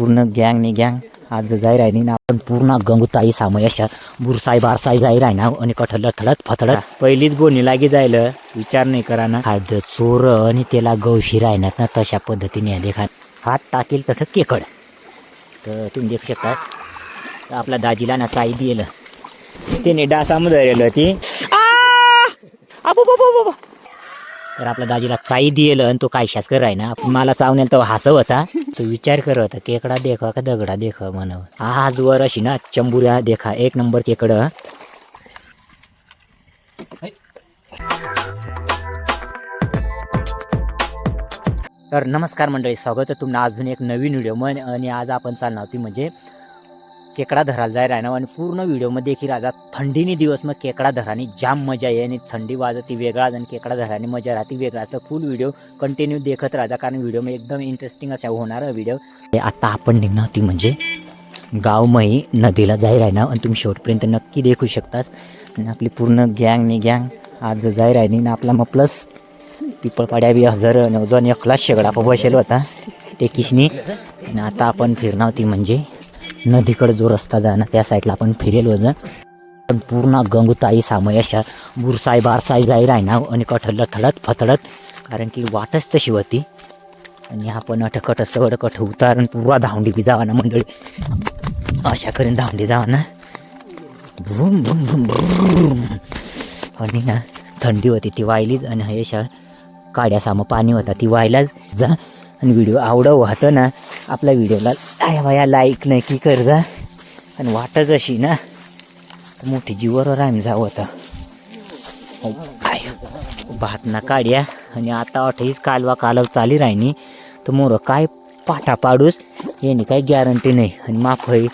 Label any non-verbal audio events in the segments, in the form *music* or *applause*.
पूर्ण गँग नि गँग आज जाय राहिनी ना आपण पूर्ण गंगुताई सामय अशा बुरसाई बारसाई जाय राहिना आणि कठल थळत फथळत पहिलीच बोनी लागी जायला विचार नाही करा ना खाद्य चोर आणि त्याला गवशी राहणार ना तशा पद्धतीने देखा हात टाकेल तसं केकड तर तुम्ही देखू शकता तर आपल्या दाजीला ना चाई दिलं त्याने डासामध्ये धरलं ती तर आपल्या दाजीला चाई दिलं आणि तो काय शास कर आहे ना मला चावण्याला तो हसव होता तो विचार करत होता केकडा देखा का दगडा देख म्हणावं आज वर अशी ना चंबुऱ्या देखा एक नंबर केकड. तर नमस्कार मंडळी स्वागत आहे तुम्हाला अजून एक नवीन व्हिडिओ मन आणि आज आपण चालणार होती म्हणजे केकडा धरायला जाय राहणार आणि पूर्ण व्हिडिओमध्ये देखील राजा थंडीनी दिवस मग केकडा धराने जाम मजा आहे आणि थंडी वाजती वेगळाच आणि केकडा धराने मजा राहते. वेगळा फुल व्हिडिओ कंटिन्यू देखत राजा कारण व्हिडिओ एकदम इंटरेस्टिंग असा होणार व्हिडिओ आता आपण निघणार होती म्हणजे गावमही नदीला जाय राहणार आणि तुम्ही शेवटपर्यंत नक्की देखू शकतास. आणि आपली पूर्ण गँग नि गँग आज जाय राहिनी ना आपला मग प्लस पिपळपाड्या बी हजर नवजवान एकलाच शेगडा बसेल होता टेकिशनी. आणि आता आपण फिरणार होती म्हणजे नदीकडे जो रस्ता जाणार त्या साईडला आपण फिरेल वजन. पण पूर्ण गंगुताई सामय अशा बुरसाई बारसाई जाई राहणार आणि कठल थडत फथळत कारण की वाटच तशी होती. आणि आपण अटकट सवड कठ उतारून पुरा धावंडी बी जावा ना मंडळी. अशा करीन धावंडी जावा ना भूम भूम भूम भूम. आणि ना थंडी होती ती वाहिलीच. आणि हे अशा काड्यासामं पाणी होता ती व्हायलाच जा. आणि व्हिडिओ आवडं वाहतं ना आपल्या व्हिडिओला आया बाया लाईक नक्की कर जा आणि वाटच अशी ना तर मोठी जीवावर आम्ही जाऊ आता. हो, भातना काढ्या भात ना आणि आता अठ्ठावीस कालवा कालव चाली राहिनी. तर मोर काय पाठा पाडूस याने काही गॅरंटी नाही. आणि माफई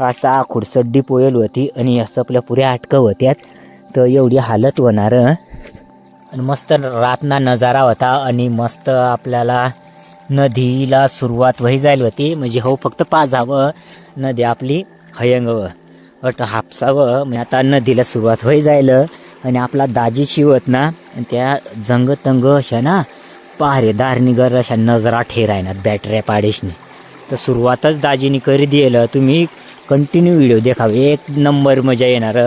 आता आखूड सड्डी पोयल होती आणि असं आपल्या पुऱ्या अटकं होत्यात. तर एवढी हालत होणार आणि मस्त रातना नजारा होता आणि मस्त आपल्याला नदीला सुरुवात वही जायला होती. म्हणजे हो फक्त पाजावं नदी आपली हयंगवं अट हापसावं. म्हणजे आता नदीला सुरुवात होई जायलं आणि आपला दाजी शिवत ना आणि त्या जंगतंग अशा ना पहारेदार निगर अशा नजरा ठेरायनात बॅटऱ्या पाडेशनी. तर सुरुवातच दाजीनी करी दिलं तुम्ही कंटिन्यू व्हिडिओ देखावे. एक नंबर मजा येणार.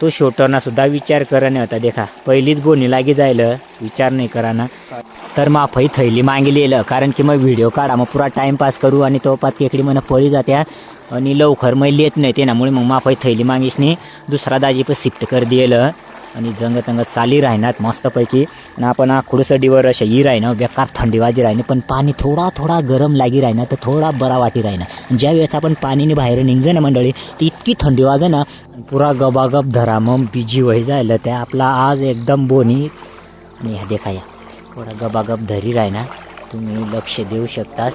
तो शोटरना सुद्धा विचार करा होता देखा. पहिलीच गोणी लागी जायलं. विचार नाही करा ना तर माफई थैली मागे लिहिलं कारण की मग व्हिडिओ काढा. मग पुरा टाइमपास करू आणि तो पात केकडी मला पळी जात्या. आणि लवकर मग येत नाही. त्यामुळे मग माफई थैली मागीसनी दुसरा दाजी पण शिफ्ट कर दिलं आणि जंगतंग चाली राहणार मस्तपैकी. आणि आपण खुडसडीवर अशा ही राहणं बेकार थंडी वाजी राहिना पण पाणी थोडा थोडा गरम लागी राहिना तर थोडा बरा वाटी राहिना. ज्या वेळेस आपण पाणीने बाहेर निघजे ना मंडळी ती इतकी थंडी वाजे ना पुरा गबागब धरा मग बिजी वय जायला त्या आपला आज एकदम बोनी. आणि ह्या देखा या थोडा गबागब धरी राहणार तुम्ही लक्ष देऊ शकता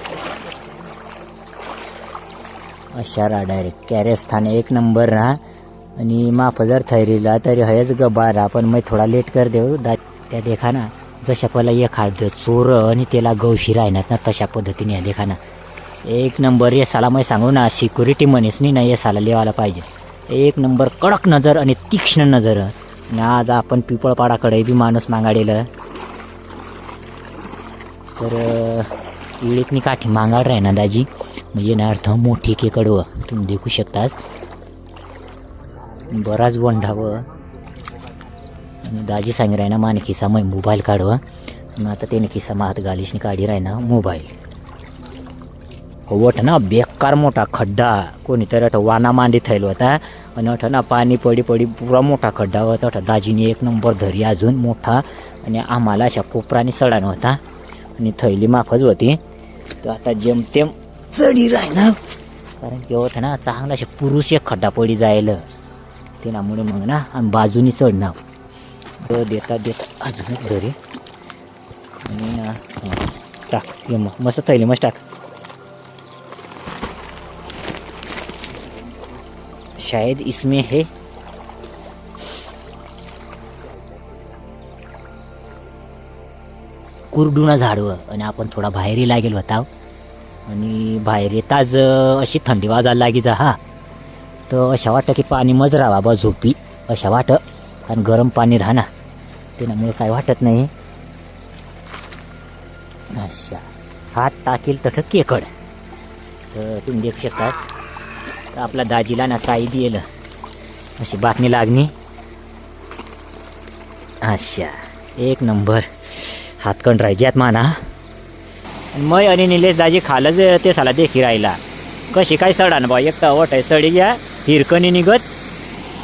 अशा रा डायरेक्ट कॅरेस्थान एक नंबर राहा. आणि माफ जर थैरीला तरी हयच बारा पण मग थोडा लेट कर देऊ. दा त्या देखाना जशा पहिला एखादं चोर आणि त्याला गवशी राहणार ना तशा पद्धतीने या देखाना. एक नंबर येसाला मग सांगू ना सिक्युरिटी मनीसनी ना येसाला लिवायला पाहिजे. एक नंबर कडक नजर आणि तीक्ष्ण नजर. आणि आज आपण पिपळपाडाकडे बी माणूस मागाडेलं. तर इळीतनी काठी मागाड राही ना दाजी. म्हणजे ना अर्थ मोठी केकडवं. तुम्ही देखू शकता बराच वंढावं आणि दाजी सांग राहिना माने खिसा मग मोबाईल काढवा मग आता त्याने खिसा मात गालीशनी काढी राही ना मोबाईल. वठ ना बेकार मोठा खड्डा. कोणीतरी अठ वाना मांडी थैल होता. आणि अठ ना पाणी पडी पडी पुरा मोठा खड्डा होता. अठ दाजीने एक नंबर धरी अजून मोठा. आणि आम्हाला अशा कोपराने सडान होता. आणि थैली माफच होती. तर आता जेमतेम चढी राही ना कारण की ओठ ना चांगला असे पुरुष एक खड्डा पडी जायला. त्यामुळे मग ना आम्ही बाजूनी चढणार तर देता देता अजूनच घरी आणि टाक ये मग. मस्त थैली मस्त टाक. शायद इसमें है. कुरडुना झाडवं. आणि आपण थोडा बाहेरही लागेल होता आणि बाहेर येताच अशी थंडी वाजायला लागी जा हा. तर अशा वाटतं की पाणी मज राहा बाबा झोपी. अशा वाटं कारण गरम पाणी राहणार त्यामुळे काय वाटत नाही. अच्छा. हात टाकेल तसं केकड. तर तुम्ही देखू शकता तर आपला दाजीला ना साई दिलं. अशी बातमी लागणी अच्छा. एक नंबर. हातकण राहिल्यात माना. आणि मै आणि निलेश दाजी खालच ते साला देखी राहिला. कशी काय सडा ना बा? एक तर वट आहे सडी घ्या. हिरकणी निघत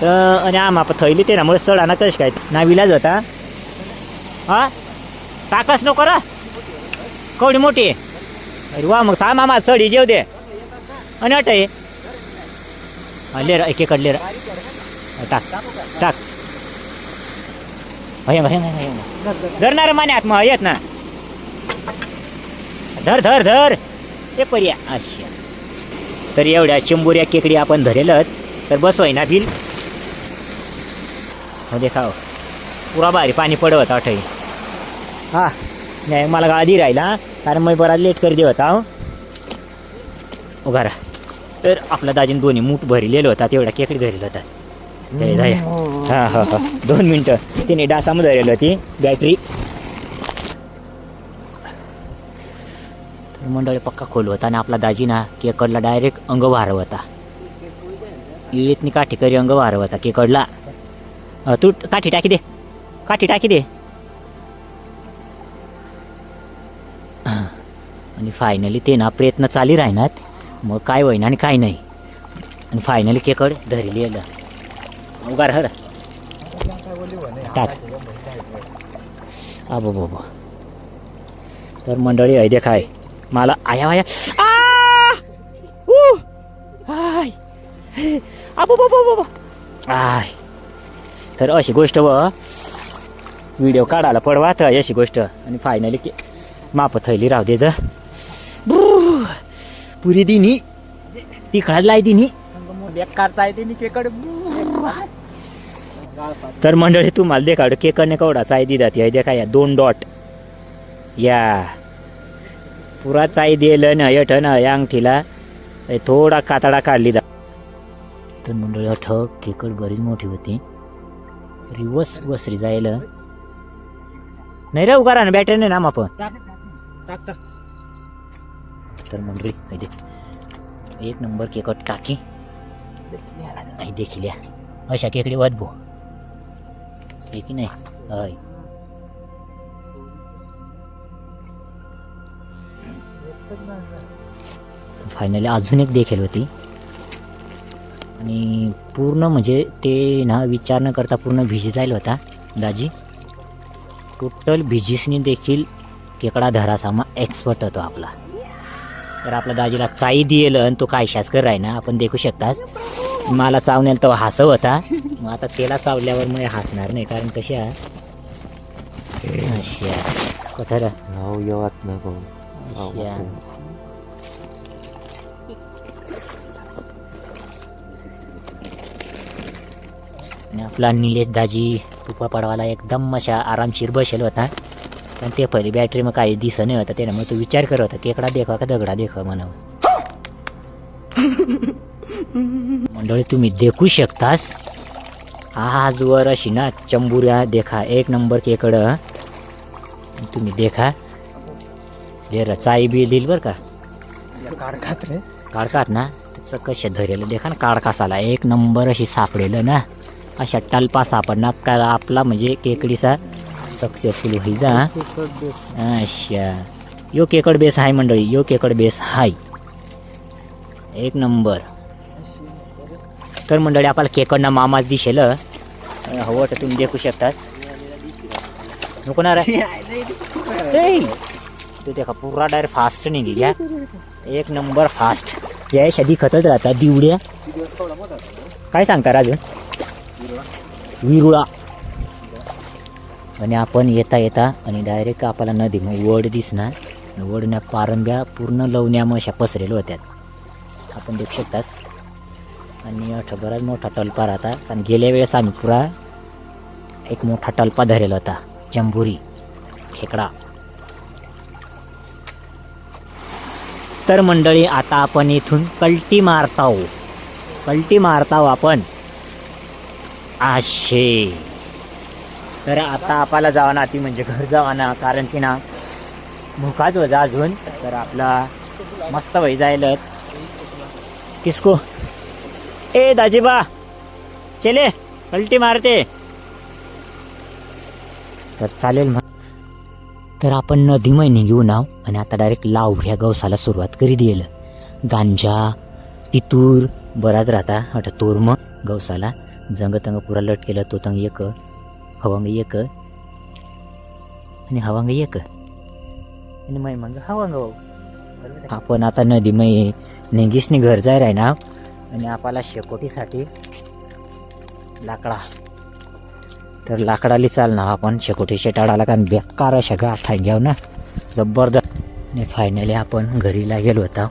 तर आणि आम आपण थैली ते ना मग सडा ना कशी काय ना विलाज होता हा टाकाच नको रा कवडी मोठी अरे वा मग थांब मामा चढी जेव दे आणि अट आहे हा, लेर एकेकड लेर हा, टाक टाक भयंग भयंग भयंग धरणार मान्यात मग येत ना धर धर धर ते पर्या अच्छा तर एवढ्या चिंबुऱ्या केकडी आपण धरेलत तर बसवाय ना बिल हो देखाव हो. पुरा भारी पाणी पडवत आठही हा नाही मला आधी राहिला कारण मी बरा लेट कर देत हो. हा. उगारा तर आपला दाजीन दोन्ही मूठ भरिलेलं होता तेवढा केकडी धरेल होता. हे जाय. हा हा हा. दोन मिनटं. तिने डासामध्ये धरेल होती. बॅटरी. तर मंडळी पक्का खोल होता आणि आपला दाजीना केकडला डायरेक्ट अंग वारवता इळीतनी काठी करी अंग वारवता केकडला. तू काठी टाकी दे. काठी टाकी दे. आणि फायनली ते ना प्रयत्न चाली राहणार. मग काय होईना आणि काय नाही. आणि फायनली केकड धरली आलं उगार हर. टाक. आबो बाबा तर मंडळी आहे देखाय मला आया वाया आ! आय! आबो बाबा बाबा आय. तर अशी गोष्ट व. व्हिडिओ काढायला पडवा तर अशी गोष्ट. आणि फायनली के माप थैली राहू दे पुरी दिनी. तिकडाच लाय दिनी. बेकारचा आहे दिनी केकड. तर मंडळी तुम्हाला देखाड केकडने कवडाचा आहे दिदा ती आहे देखा या दोन डॉट. या. पुरा चाई दिलं ना यठ ना या अंगठीला. थोडा कातडा काढली जा तर मंडळी अठ केकड बरीच मोठी होती. रिवर्स वसरी जायला. नाही रे उगारा ना बॅटरी नाही ना मग आपण तर मंडळी दे. एक नंबर केकट टाकी. नाही देखील या. अशा केकडी वादभो हे की नाही? हय फायनली अजून एक देखील होती. आणि पूर्ण म्हणजे ते ना विचार न करता पूर्ण भिजी जायला होता दाजी. टोटल भिजीसनी देखील केकडा धरासामा एक्सपर्ट होतो आपला. तर आपला दाजीला चाई दिलं आणि तो काय शासकर आहे ना आपण देखू शकताच मला चावण्याला तो हसव होता. मग आता त्याला चावल्यावर मग हसणार नाही कारण कशा अशा कठर नाव येवात आपला निलेश दाजी तुपा पाडवाला एकदम अशा आरामशीर बसेल होता. पण ते पहिले बॅटरी मग काही दिस नाही होता त्यामुळे तो विचार करत होता केकडा देखा का दगडा देखा? म्हणावं. मंडळी तुम्ही देखू शकतास. आजवर अशी ना चंबुऱ्या देखा. एक नंबर केकड. तुम्ही देखा. जे चाई बी दिल बर का? काढखात रे. काढतात ना? त्याचं कशा धरेलं? देखा ना काढकासाला एक नंबर अशी सापडेलं ना? अशा टल्पा सापडणार. का आपला म्हणजे केकडीचा सक्सेसफुल होईल जा अच्छा. यो केकड बेस आहे मंडळी. यो केकड बेस हाय. एक नंबर. तर मंडळी आपल्याला केकडनं मामाच दिसेल हवं तर तुम्ही देखू शकतात. नको ना रे. *laughs* तो देखा पुरा डायरेक्ट फास्ट नाही घ्या एक नंबर फास्ट या शादी खतच राहतात दिवड्या काय सांगता राजू? विरुळा आणि आपण येता येता आणि डायरेक्ट आपल्याला नदी मग वड दिसणार. वडण्या पारंब्या पूर्ण लवण्या अशा पसरेल्या होत्यात आपण देखू शकतात आणि बराच मोठा टल्पा राहता. कारण गेल्या वेळेस आम्ही पुरा एक मोठा टल्पा धरेला होता. जंबुरी खेकडा. तर मंडळी आता आपण इथून कल्टी मारताव. कल्टी मारताव आपण. आशे. तर आता आपल्याला जावा ना ती म्हणजे घर जावा ना कारण की ना मुखाच वजा अजून. तर आपला मस्त वय जायला किसको? ए दाजीबा चले पलटी मारते. तर चालेल मग. तर आपण नदीमय निघू नाव आणि आता डायरेक्ट लाव ह्या गवसाला सुरुवात करी दिल गांजा तितूर बराच राहता. आता तोर मग गवसाला. जंग तंग पुरा लट केलं तो तंग एक. हवांग एक. आणि हवांग एक. आणि मै मग हवांग भाऊ. आपण आता नदीमय नेंगीसनी घर जाय राय ना. आणि आपल्याला शेकोटीसाठी लाकडा. तर लाकडाली चाल ना आपण शेकोटी शेटाळाला कारण बेकार अशा गाठा घ्याव ना. जबरदस्त. आणि फायनली आपण घरीला गेलो होता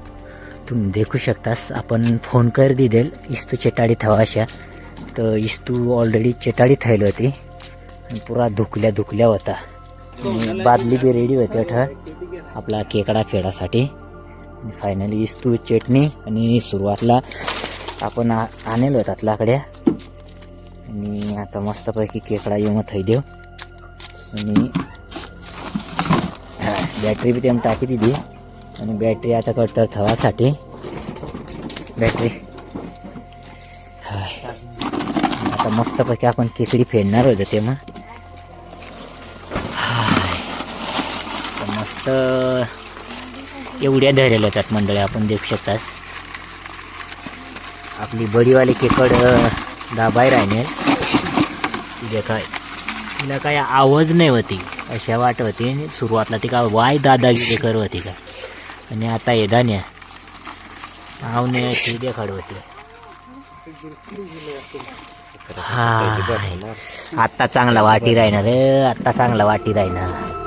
तुम्ही देखू शकतास आपण फोन कर दिदेल इस्तू चेटाडी थवा अशा. तर इस्तू ऑलरेडी चेटाडी थैली होती. आणि पुरा धुकल्या धुकल्या होता. बादली बी रेडी होती अठ आपला केकडा फेडासाठी. फायनली इस्तू चटणी. आणि सुरुवातला आपण आ- आणेल होतात लाकड्या. आणि आता मस्तपैकी केकडा येऊन थै देव आणि बॅटरी बी तेम टाकी दिली. आणि बॅटरी आता कटतर थवासाठी. बॅटरी. हाय. आता मस्तपैकी आपण केकडी फेडणार होतो ते मग हाय. मस्त एवढ्या धरेल होतात मंडळी आपण देखू शकतात आपली बडीवाली केकड दाबाय राहिने तिथे काय? तिला काय आवाज नाही होती अशा वाट होती. आणि सुरुवातला ती का वाय दादागिरी कर होती का? आणि आता ये धान्या आवने अशी देखाड होती. हा आता चांगला वाटी राहणार आत्ता आता चांगला वाटी राहणार.